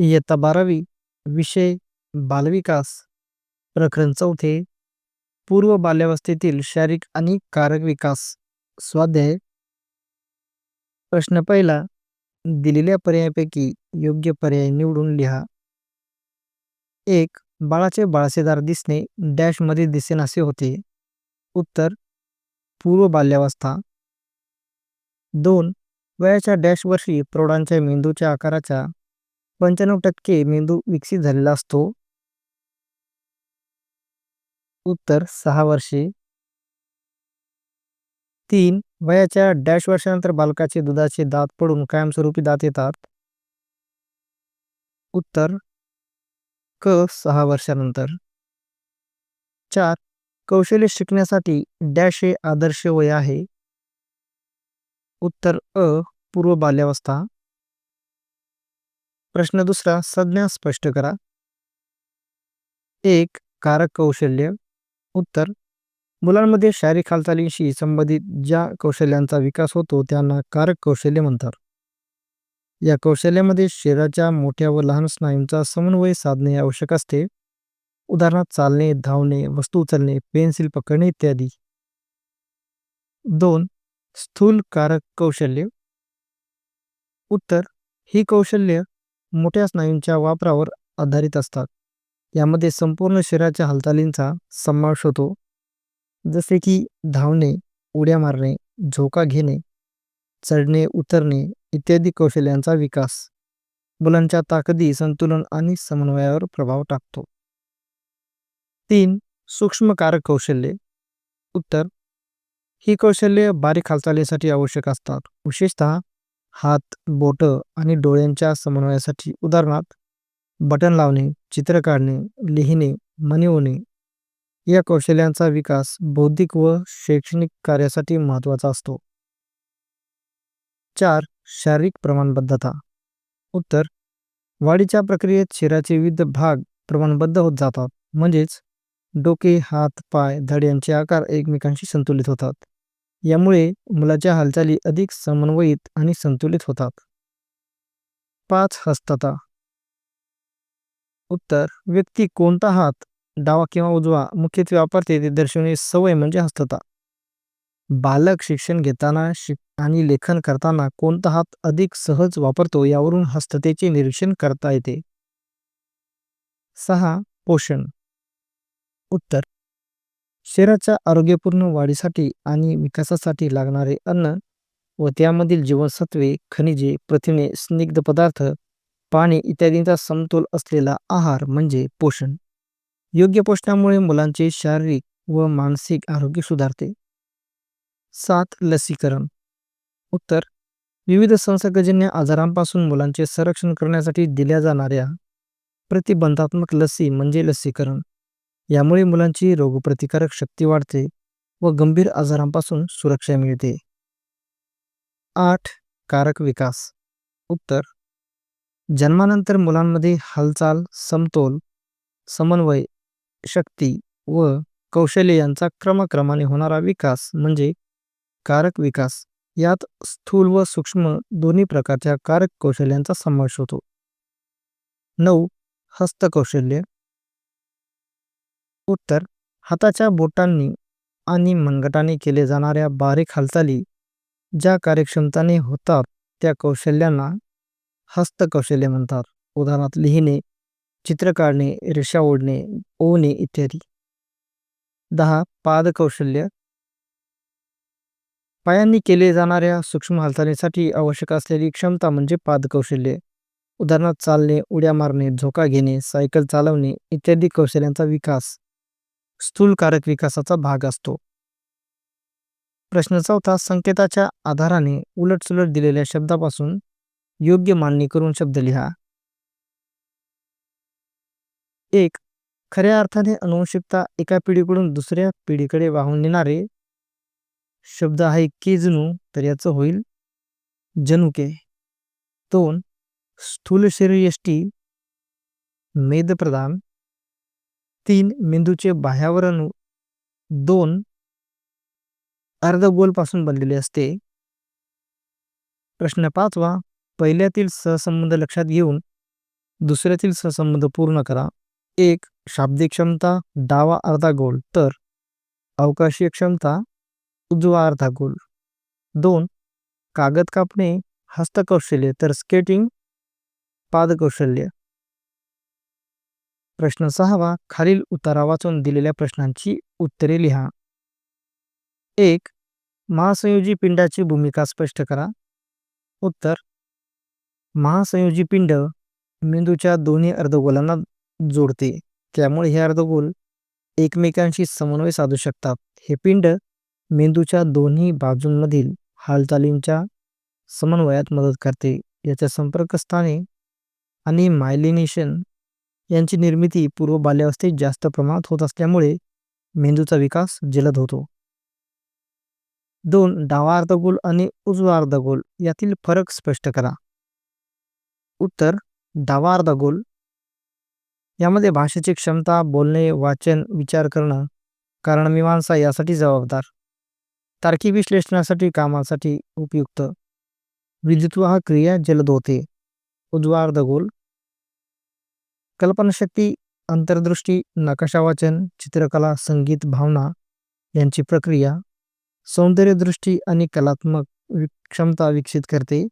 इयत्ता बारावी विषय बालविकास प्रकरण चौथे पूर्व बाल्यावस्थेतील शारीरिक आणि कारक विकास स्वाध्याय. प्रश्न पहिला दिलेल्या पर्यायापैकी योग्य पर्याय निवडून लिहा. एक बाळाचे बाळसेदार दिसणे डॅशमध्ये दिसेनासे होते. उत्तर पूर्व बाल्यावस्था. दोन वयाच्या डॅश वर्षी प्रौढांच्या मेंदूच्या आकाराच्या पंच्याण्णव टक्के मेंदू विकसित झालेला असतो. उत्तर सहा वर्षे. तीन वयाच्या डॅश वर्षानंतर बालकाचे दुधाचे दात पडून कायमस्वरूपी दात येतात. उत्तर क सहा वर्षानंतर. चार कौशल्य शिकण्यासाठी डॅश हे आदर्श वय आहे. उत्तर अ पूर्व बाल्यावस्था. प्रश्न दुसरा संज्ञा स्पष्ट करा. एक कारक कौशल्य. उत्तर मुलांमध्ये शारीरिक हालचालींशी संबंधित ज्या कौशल्यांचा विकास होतो त्यांना कारक कौशल्य म्हणतात. या कौशल्यामध्ये शरीराच्या मोठ्या व लहान स्नायूंचा समन्वय साधणे आवश्यक असते. उदाहरणार्थ चालणे धावणे वस्तू उचलणे पेन्सिल पकडणे इत्यादी. दोन स्थूल कारक कौशल्य. उत्तर ही कौशल्य मोठ्या स्नायूंच्या वापरावर आधारित असतात. यामध्ये संपूर्ण शरीराच्या हालचालींचा समावेश होतो. जसे की धावणे उड्या मारणे झोका घेणे चढणे उतरणे इत्यादी कौशल्यांचा विकास. मुलांच्या ताकदी संतुलन आणि समन्वयावर प्रभाव टाकतो. तीन सूक्ष्म कारक कौशल्ये. उत्तर ही कौशल्ये बारीक हालचालीसाठी आवश्यक असतात. विशेषतः हात बोट आणि डोळ्यांच्या समन्वयासाठी उदाहरणार्थ बटन लावणे चित्र काढणे लिहिणे म्हणवणे या कौशल्यांचा विकास बौद्धिक व शैक्षणिक कार्यासाठी महत्त्वाचा असतो. चार शारीरिक प्रमाणबद्धता. उत्तर वाढीच्या प्रक्रियेत शरीराचे विविध भाग प्रमाणबद्ध होत जातात म्हणजेच डोके हात पाय धड यांचे आकार एकमेकांशी संतुलित होतात. यामुळे मुलाच्या हालचाली अधिक समन्वयित आणि संतुलित होतात. पाच हस्तता. उत्तर. व्यक्ती कोणता हात डावा किंवा उजवा मुख्यत्वे वापरते ते दर्शवणे सवय म्हणजे हस्तता. बालक शिक्षण घेताना शिक आणि लेखन करताना कोणता हात अधिक सहज वापरतो यावरून हस्ततेचे निरीक्षण करता येते. सहा. पोषण. उत्तर. शरीराच्या आरोग्यपूर्ण वाढीसाठी आणि विकासासाठी लागणारे अन्न व त्यामधील जीवनसत्वे खनिजे प्रथिने स्निग्ध पदार्थ पाणी इत्यादींचा समतोल असलेला आहार म्हणजे पोषण. योग्य पोषणामुळे मुलांचे शारीरिक व मानसिक आरोग्य सुधारते. सात लसीकरण. उत्तर विविध संसर्गजन्य आजारांपासून मुलांचे संरक्षण करण्यासाठी दिल्या जाणाऱ्या प्रतिबंधात्मक लसी म्हणजे लसीकरण. यामुळे मुलांची रोगप्रतिकारक शक्ती वाढते व गंभीर आजारांपासून सुरक्षा मिळते. आठ. कारक विकास. उत्तर. जन्मानंतर मुलांमध्ये हालचाल समतोल समन्वय शक्ती व कौशल्य यांचा क्रमक्रमाने होणारा विकास म्हणजे कारक विकास. यात स्थूल व सूक्ष्म दोन्ही प्रकारच्या कारक कौशल्यांचा समावेश होतो. नऊ. हस्तकौशल्य. उत्तर हाताच्या बोटांनी आणि मनगटाने केले जाणाऱ्या बारीक हालचाली ज्या कार्यक्षमताने होतात त्या कौशल्यांना हस्तकौशल्य म्हणतात. उदाहरणार्थ लिहिणे चित्र काढणे रेषा ओढणे ओवणे इत्यादी. दहा पादकौशल्य. पायांनी केले जाणाऱ्या सूक्ष्म हालचालीसाठी आवश्यक असलेली क्षमता म्हणजे पादकौशल्य. उदाहरणार्थ चालणे उड्या मारणे झोका घेणे सायकल चालवणे इत्यादी कौशल्यांचा विकास. स्थूलकारक विकासाचा भाग असतो. प्रश्न चौथा संकेताच्या आधाराने उलटसुलट दिलेल्या शब्दापासून योग्य मांडणी करून शब्द लिहा. एक खऱ्या अर्थाने अनुवंशिकता एका पिढीकडून दुसऱ्या पिढीकडे वाहून नेणारे शब्द आहे केजनू तर याचं होईल जनुके. दोन स्थूल शरीरयष्टी यष्टी तीन मेंदूचे बाह्यावरण दोन अर्धगोलपासून बनलेले असते. प्रश्न पाचवा पहिल्यातील सहसंबंध लक्षात घेऊन दुसऱ्यातील सहसंबंध पूर्ण करा. एक शाब्दिक क्षमता डावा अर्धा गोल तर अवकाशीय क्षमता उजवा अर्धा गोल. दोन कागद कापणे हस्तकौशल्य तर स्केटिंग पादकौशल्य. प्रश्न सहावा खालील उतारा वाचून दिलेल्या प्रश्नांची उत्तरे लिहा. एक महासंयोजी पिंडाची भूमिका स्पष्ट करा. उत्तर महासंयोजी पिंड मेंदूच्या दोन्ही अर्धगोलांना जोडते. त्यामुळे हे अर्धगोल एकमेकांशी समन्वय साधू शकतात. हे पिंड मेंदूच्या दोन्ही बाजूंमधील हालचालींच्या समन्वयात मदत करते. याच्या संपर्कस्थाने आणि मायलिनेशन यांची निर्मिती पूर्व बाल्यावस्थेत जास्त प्रमाणात होत असल्यामुळे मेंदूचा विकास जलद होतो. दोन डावा अर्धगोल आणि उजवा अर्धगोल यातील फरक स्पष्ट करा. उत्तर डावा अर्धगोल. यामध्ये भाषेची क्षमता बोलणे वाचन विचार करणं कारणमीमांसा यासाठी जबाबदार. तार्किक विश्लेषणासाठी कामासाठी उपयुक्त. विद्युतवाह क्रिया जलद होते. उजवा अर्धगोल. कल्पनाशक्ती अंतर्दृष्टी नकाशा वाचन चित्रकला संगीत भावना यांची प्रक्रिया सौंदर्यदृष्टी आणि कलात्मक क्षमता विकसित करते.